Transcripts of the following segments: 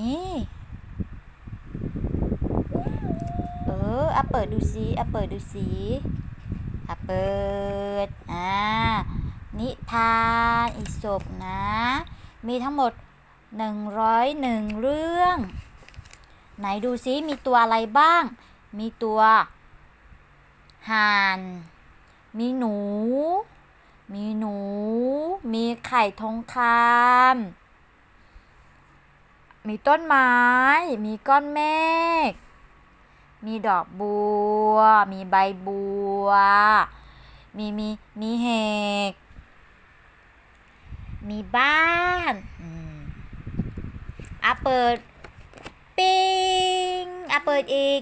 นี่ เอออะเปิดดูสิอะเปิดดูสิอะเปิด อ่า นิทานอีสบนะ มีทั้งหมด101เรื่อง ไหนดูซิมีตัวอะไรบ้าง มีตัวห่าน มีหนู มีหนู มีไข่ทองคำ มีต้นไม้ มีก้อนเมฆ มีดอกบัว มีใบบัว มีมีมีเหก มีบ้านอะเปิด ปิงอะเปิดอีก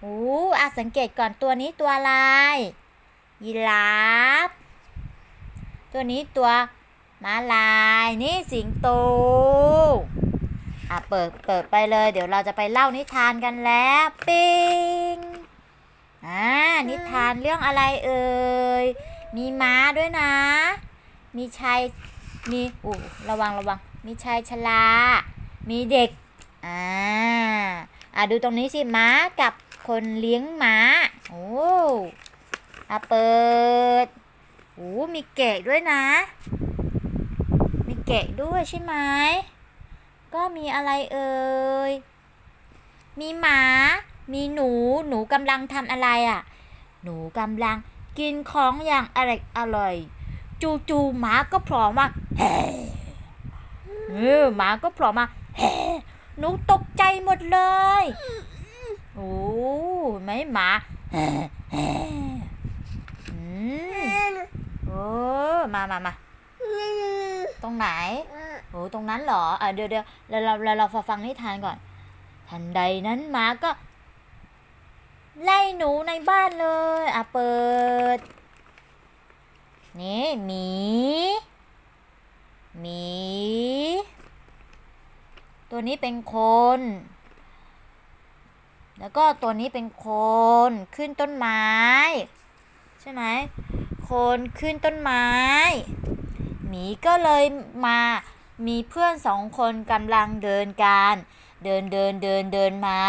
โอ้อะสังเกตก่อนตัวนี้ตัวอะไร ยีราฟ ตัวนี้ตัวม้าลาย นี่สิงโต อะเปิดเปิดไปเลย เดี๋ยวเราจะไปเล่านิทานกันแล้วปิ้งอ่านิทานเรื่องอะไรเอ่ยมีม้าด้วยนะ มีชายมีอู้ระวังระวังมีชายชรามีเด็กอ่าอะดูตรงนี้สิม้ากับคนเลี้ยงม้าโอ้อะเปิดโอ้มีแกะด้วยนะ มีแกะด้วยใช่ไหม ก็มีอะไรเอ่ย มีหมา มีหนู หนูกำลังทำอะไรอะ หนูกำลังกินของอย่างอร่อยอร่อย จูจูหมาก็โผล่มมาแฮ่เออหมาก็โผล่มมาแฮ่หนูตกใจหมดเลย โอ้ไหมหมาแฮ่แฮ่อืมโอ้มามามา ตรงไหนโอ้ตรงนั้นเหรออะเดี๋ยวเดี๋ยวเราเราเราเราฟังนิทานก่อน ทันใดนั้นหมาก็ ไล่หนูในบ้านเลย อะเปิด นี่หมีหมีตัวนี้เป็นคน แล้วก็ตัวนี้เป็นคนขึ้นต้นไม้ ใช่ไหมคนขึ้นต้นไม้ห มีก็เลยมามีเพื่อนสองคนกำลังเดินกันเดินเดินเดินเดินมา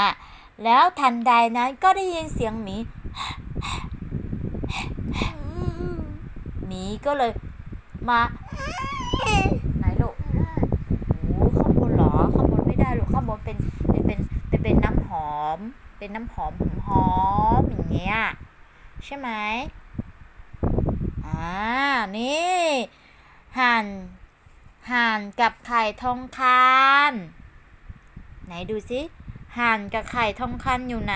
แล้วทันใดนั้นก็ได้ยินเสียงหมีหมีก็เลยมาไหนลูกโอ้ข้างบนเหรอข้างบนไม่ได้ลูกข้างบนเป็นเป็นเป็นเป็นเป็นน้ำหอม เป็นน้ำหอมหอมอย่างเงี้ยใช่ไหมอ่านี่ หั่นห่านกับไข่ทองคำไหนดูสิห่านกับไข่ทองคำอยู่ไหน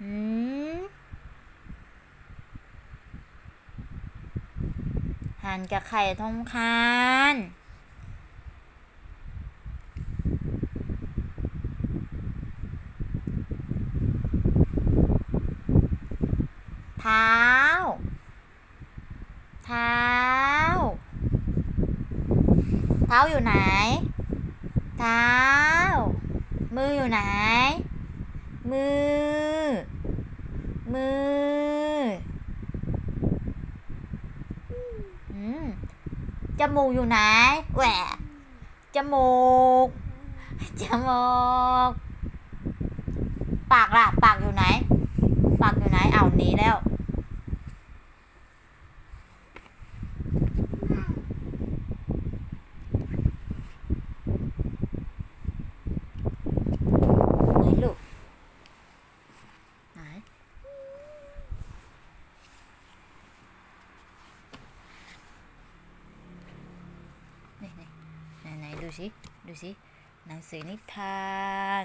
หืมห่านกับไข่ทองคำเท้า เท้า เท้าอยู่ไหน เท้า มืออยู่ไหน มือ มืออืมจมูกอยู่ไหน แหวจมูก จมูก ปากล่ะ ปากอยู่ไหน ปากอยู่ไหน เอาหนีแล้ว ไหนลูก ไหน ไหนไหนไหนไหนดู สิ ดูสิ หนังสือนิทาน